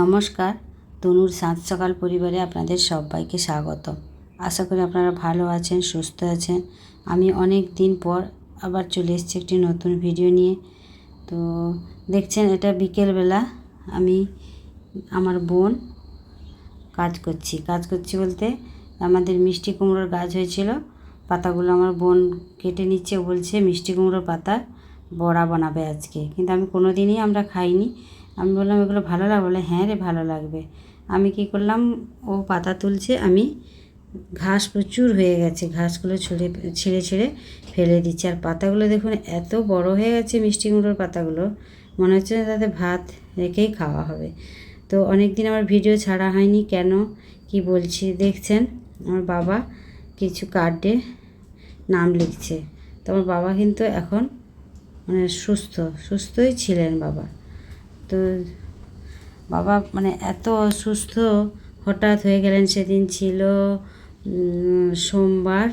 নমস্কার, তনুর সাত সকাল পরিবারে আপনাদের সবাইকে স্বাগত। আশা করি আপনারা ভালো আছেন, সুস্থ আছেন। আমি অনেক দিন পর আবার চলে এসেছি একটি নতুন ভিডিও নিয়ে। তো দেখছেন, এটা বিকেলবেলা আমি আমার বোন কাজ করছি। কাজ করছি বলতে আমাদের মিষ্টি কুমড়োর গাছ হয়েছিল। পাতাগুলো আমার বোন কেটে নিচ্ছে বলছে, মিষ্টি কুমড়োর পাতা বড়া বানাবে আজকে। কিন্তু আমি কোনো দিনই আমরা খাইনি। আমি বললাম, এগুলো ভালো লাগবে বলে হ্যাঁ রে, ভালো লাগবে। আমি কী করলাম, ও পাতা তুলছে, আমি ঘাস প্রচুর হয়ে গেছে, ঘাসগুলো ছড়ে, ছিঁড়ে ছিঁড়ে ফেলে দিচ্ছি। আর পাতাগুলো দেখুন, এত বড় হয়ে গেছে মিষ্টি কুমড়োর পাতাগুলো, মনে হচ্ছে না তাতে ভাত রেখেই খাওয়া হবে। তো অনেক দিন আমার ভিডিও ছাড়া হয়নি, কেন, কি বলছি, দেখছেন? আমার বাবা কিছু কার্ডে নাম লিখছে। তো আমার বাবা কিন্তু এখন মানে সুস্থ, সুস্থই ছিলেন বাবা। তো বাবা মানে এত অসুস্থ, হঠাৎ হয়ে গেলেন সেদিন ছিল সোমবার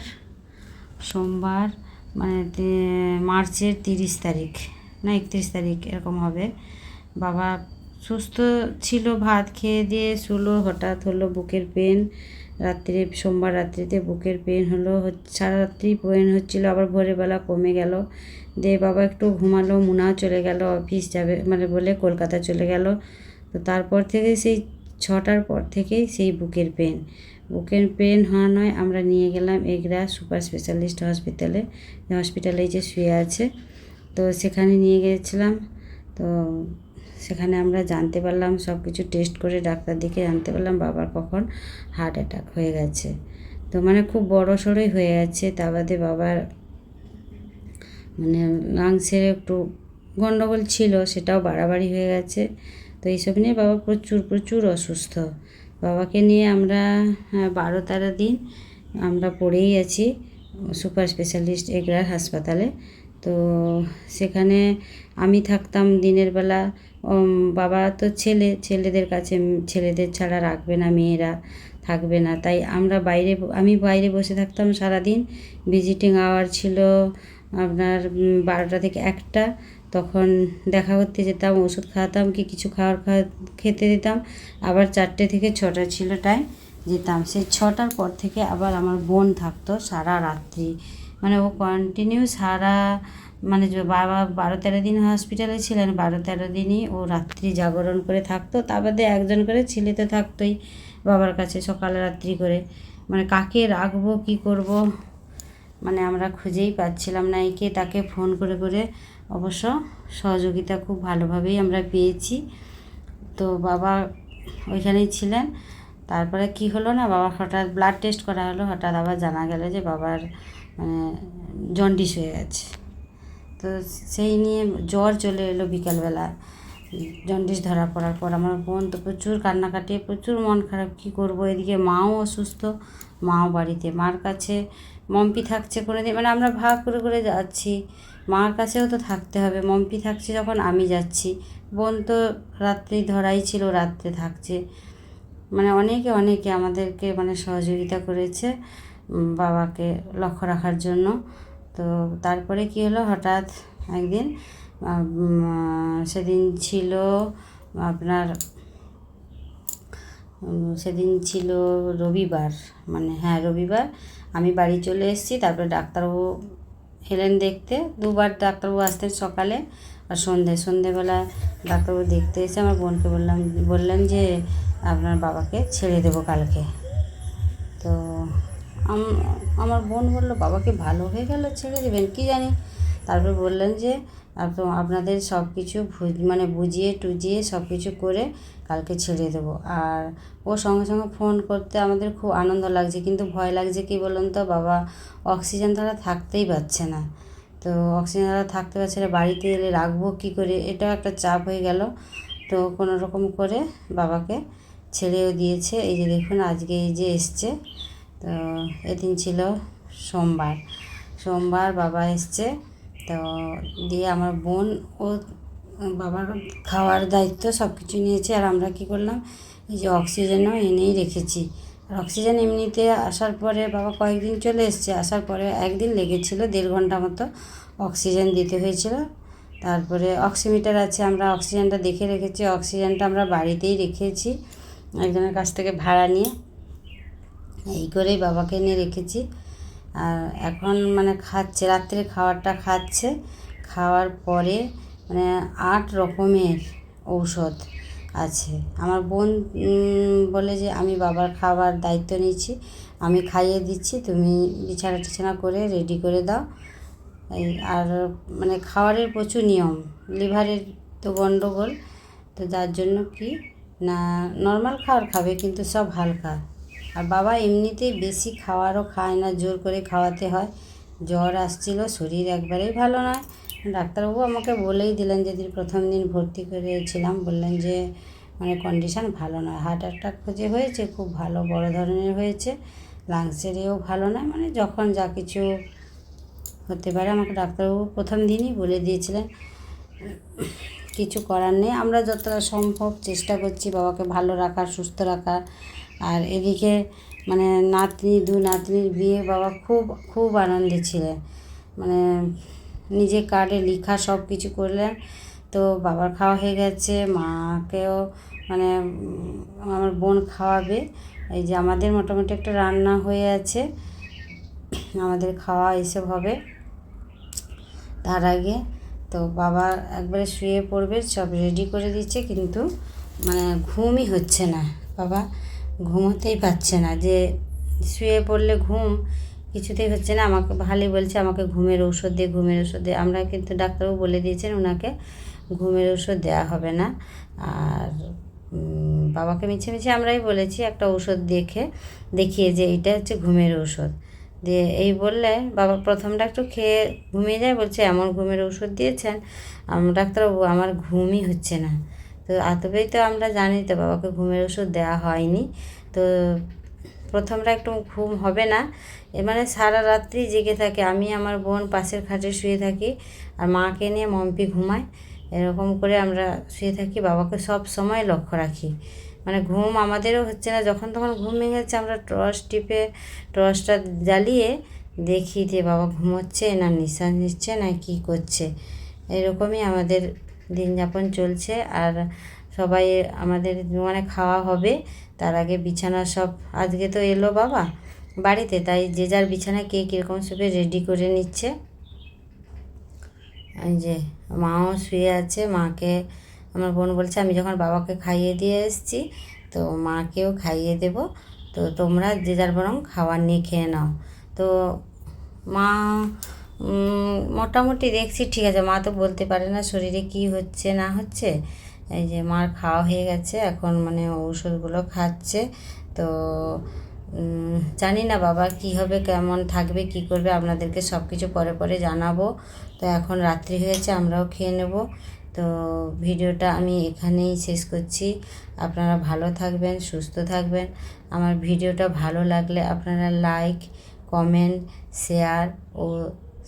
সোমবার মানে মার্চের তিরিশ তারিখ, না একত্রিশ তারিখ এরকম হবে। বাবা সুস্থ ছিল, ভাত খেয়ে দিয়ে শুলো, হঠাৎ হলো বুকের পেন রাত্রে, সোমবার রাত্রিতে বুকের পেন হলো সারা রাত্রি পেন হচ্ছিল, আবার ভোরবেলা কমে গেল। দিয়ে বাবা একটু ঘুমালো, মুনাও চলে গেল, অফিস যাবে মানে বলে কলকাতা চলে গেল। তো তারপর থেকে সেই ছটার পর থেকেই সেই বুকের পেন। বুকের পেন হওয়া নয়, আমরা নিয়ে গেলাম এগরা সুপার স্পেশালিস্ট হসপিটালে হসপিটালে যে শুয়ে আছে। তো সেখানে নিয়ে গিয়েছিলাম তো সেখানে আমরা জানতে পারলাম সব কিছু টেস্ট করে ডাক্তার দিকে জানতে পারলাম বাবার কখন হার্ট অ্যাটাক হয়ে গেছে। তো মানে খুব বড় সড়োই হয়ে যাচ্ছে তা বাদে বাবার মানে লাংসের একটু গন্ডগোল ছিল সেটাও বাড়াবাড়ি হয়ে গেছে। তো এইসব নিয়ে বাবা প্রচুর প্রচুর অসুস্থ। বাবাকে নিয়ে আমরা হ্যাঁ, বারো তেরো দিন আমরা পড়েই আছি সুপার স্পেশালিস্ট এগরার হাসপাতালে। তো সেখানে আমি থাকতাম দিনের বেলা। বাবা তো ছেলে, ছেলেদের কাছে ছেলেদের ছাড়া রাখবে না, মেয়েরা থাকবে না। তাই আমরা বাইরে আমি বাইরে বসে থাকতাম সারাদিন। ভিজিটিং আওয়ার ছিল আপনার বারোটা থেকে একটা। তখন দেখা করতে যেতাম, ওষুধ খাওয়াতাম, কি কিছু খাওয়ার খাওয়া খেতে দিতাম। আবার চারটে থেকে ছটা ছিল টাইম যেতাম। সেই ছটার পর থেকে আবার আমার বোন থাকতো সারা রাত্রি। মানে ও কন্টিনিউ সারা মানে বাবা বারো তেরো দিন হসপিটালে ছিলেন, বারো তেরো দিনই ও রাত্রি জাগরণ করে থাকতো। তার বাদে একজন করে ছেলে তো থাকতোই বাবার কাছে সকালে রাত্রি করে। মানে কাকে রাখব, কি করব মানে আমরা খুঁজেই পাচ্ছিলাম না একে। তাকে ফোন করে করে অবশ্য সহযোগিতা খুব ভালোভাবেই আমরা পেয়েছি। তো বাবা ওইখানেই ছিলেন। তারপরে কি হলো না, বাবা হঠাৎ ব্লাড টেস্ট করা হলো, হঠাৎ আবার জানা গেল যে বাবার মানে জন্ডিস হয়ে গেছে। তো সেই নিয়ে জ্বর চলে এলো বিকালবেলা। জন্ডিস ধরা পড়ার পর আমার বোন তো প্রচুর কান্নাকাটি প্রচুর মন খারাপ, কী করব? এদিকে মাও অসুস্থ, মাও বাড়িতে। মার কাছে মম্পি থাকছে কোনো দিন মানে আমরা ভাগ করে করে যাচ্ছি। মার কাছেও তো থাকতে হবে, মম্পি থাকছে যখন আমি যাচ্ছি। বোন তো রাত্রি ধরাই ছিল, রাত্রে থাকছে। মানে অনেকে অনেকে আমাদেরকে মানে সহযোগিতা করেছে। বাবাকে লক্ষ্য রাখার জন্য। তো তারপরে কী হলো? হঠাৎ একদিন সেদিন ছিল আপনার সেদিন ছিল রবিবার। মানে হ্যাঁ রবিবার। আমি বাড়ি চলে এসেছি, তারপরে ডাক্তারবাবু এলেন দেখতে। দুবার ডাক্তারবাবু আসতেন সকালে আর সন্ধে। সন্ধেবেলা ডাক্তারবাবু দেখতে এসে আমার বোনকে বললাম, বললেন যে আপনার বাবাকে ছেড়ে দেবো কালকে। তো আমার বোন বলল, বাবাকে ভালো হয়ে গেল, ছেড়ে দেবেন, কি জানি? তারপর বললেন যে আপনাদের সব কিছু মানে বুঝিয়ে টুজিয়ে সব কিছু করে কালকে ছেড়ে দেবো। আর ও সঙ্গে সঙ্গে ফোন করতে আমাদের খুব আনন্দ লাগছে, কিন্তু ভয় লাগছে কি বলুন তো, বাবা অক্সিজেন তারা থাকতেই পারছে না। তো অক্সিজেন তারা থাকতে পারছে না, বাড়িতে এলে রাখব কী করে, এটাও একটা চাপ হয়ে গেল। তো কোনো রকম করে বাবাকে ছেড়েও দিয়েছে। এই যে দেখুন, আজকে এই যে এসছে তো এদিন ছিল সোমবার। সোমবার বাবা এসছে, তো দিয়ে আমার বোন ও বাবার খাওয়ার দায়িত্ব সব কিছু নিয়েছে। আর আমরা কী করলাম, এই যে অক্সিজেনও এনেই রেখেছি। আর অক্সিজেন এমনিতে আসার পরে বাবা কয়েকদিন চলে এসছে, আসার পরে একদিন লেগেছিলো, দেড় ঘণ্টা মতো অক্সিজেন দিতে হয়েছিল। তারপরে অক্সিমিটার আছে, আমরা অক্সিজেনটা দেখে রেখেছি, অক্সিজেনটা আমরা বাড়িতেই রেখেছি, একজনের কাছ থেকে ভাড়া নিয়ে। এই করেই বাবাকে নিয়ে রেখেছি। আর এখন মানে খাচ্ছে, রাত্রে খাবারটা খাচ্ছে। খাওয়ার পরে মানে আট রকমের ঔষধ আছে। আমার বোন বলে যে আমি বাবার খাবার দায়িত্ব নিচ্ছি আমি খাইয়ে দিচ্ছি, তুমি বিছানা টিছানা করে রেডি করে দাও। এই আর মানে খাবারের প্রচুর নিয়ম, লিভারের তো গন্ডগোল, তো যার জন্য কি না নর্মাল খাবার খাবে কিন্তু সব হালকা। আর বাবা এমনিতেই বেশি খাওয়ারও খায় না, জোর করে খাওয়াতে হয়। জ্বর আসছিল, শরীর একবারেই ভালো নয়। ডাক্তারবাবু আমাকে বলেই দিলেন, যেদিন প্রথম দিন ভর্তি করেছিলাম, বললেন যে মানে কন্ডিশন ভালো নয়। হার্ট অ্যাটাক যে হয়েছে, খুব ভালো, বড় ধরনের হয়েছে। লাংসের এও ভালো নয়। মানে যখন যা কিছু হতে পারে, আমাকে ডাক্তারবাবু প্রথম দিনই বলে দিয়েছিলেন। কিছু করার নেই। আমরা যতটা সম্ভব চেষ্টা করছি বাবাকে ভালো রাখার, সুস্থ রাখার। আর এদিকে মানে নাতনি, দু নাতনির বিয়ে বাবা খুব খুব আনন্দে ছিলেন। মানে নিজে কার্ডে লেখা সব কিছু করলেন। তো বাবার খাওয়া হয়ে গেছে, মাকেও মানে আমার বোন খাওয়াবে। এই যে আমাদের মোটামুটি একটা রান্না হয়ে আছে। আমাদের খাওয়া এসব হবে তার আগে। তো বাবা একবারে শুয়ে পড়বে, সব রেডি করে দিচ্ছে, কিন্তু মানে ঘুমই হচ্ছে না। বাবা ঘুমোতেই পারছে না। যে শুয়ে পড়লে ঘুম কিছুতেই হচ্ছে না। আমাকে ভালোই বলছে, আমাকে ঘুমের ঔষধ দিয়ে ঘুমের ওষুধ দিয়ে আমরা কিন্তু ডাক্তারবাবু বলে দিয়েছেন ওনাকে ঘুমের ওষুধ দেওয়া হবে না। আর বাবাকে মিছে মিছে আমরাই বলেছি, একটা ওষুধ দেখে দেখিয়ে যে এটা হচ্ছে ঘুমের ঔষধ। দিয়ে এই বললে, বাবা প্রথমটা একটু খেয়ে ঘুমিয়ে যায়? বলছে, এমন ঘুমের ওষুধ দিয়েছেন। ডাক্তারবাবু, আমার ঘুমই হচ্ছে না। তো এতবেই তো আমরা জানি তো বাবাকে ঘুমের ওষুধ দেওয়া হয়নি। তো প্রথমটা একটু ঘুম হবে না। এ মানে সারা রাত্রি জেগে থাকে। আমি আমার বোন পাশের খাটে শুয়ে থাকি আর মাকে নিয়ে মম্পি ঘুমায়। এরকম করে আমরা শুয়ে থাকি। বাবাকে সব সময় লক্ষ্য রাখি। মানে ঘুম আমাদেরও হচ্ছে না। যখন তখন ঘুম ভেঙে যাচ্ছে আমরা টর্চ টিপে, টর্চটা জ্বালিয়ে দেখি যে বাবা ঘুমোচ্ছে না, নিঃশ্বাস নিচ্ছে না, কী করছে। এরকমই আমাদের দিন যাপন চলছে আর সবাই আমাদের মানে খাওয়া হবে। তার আগে বিছানা সব, আজকে তো এলো বাবা বাড়িতে, তাই যে যার বিছানা কে কীরকম শুবে রেডি করে নিচ্ছে। যে মাও শুয়ে আছে, মাকে আমার বোন বলছে, আমি যখন বাবাকে খাইয়ে দিয়ে এসেছি, তো মাকেও খাইয়ে দেব। তো তোমরা যে যার বরং খাবার নিয়ে খেয়ে নাও। তো মা মোটামুটি দেখছি, ঠিক আছে, মা তো বলতে পারে না শরীরে কি হচ্ছে, না হচ্ছে। এই যে মার খাওয়া হয়ে গেছে, এখন মানে ঔষধগুলো খাচ্ছে। তো জানি না বাবা কী হবে, কেমন থাকবে, কি করবে, আপনাদেরকে সব কিছু পরে পরে জানাব। তো এখন রাত্রি হয়েছে আমরাও খেয়ে নেব। তো ভিডিওটা আমি এখানেই শেষ করছি। আপনারা ভালো থাকবেন, সুস্থ থাকবেন। আমার ভিডিওটা ভালো লাগলে আপনারা লাইক, কমেন্ট, শেয়ার ও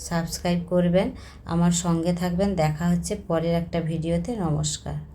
সাবস্ক্রাইব করবেন। আমার সঙ্গে থাকবেন। দেখা হচ্ছে পরের একটা ভিডিওতে। নমস্কার।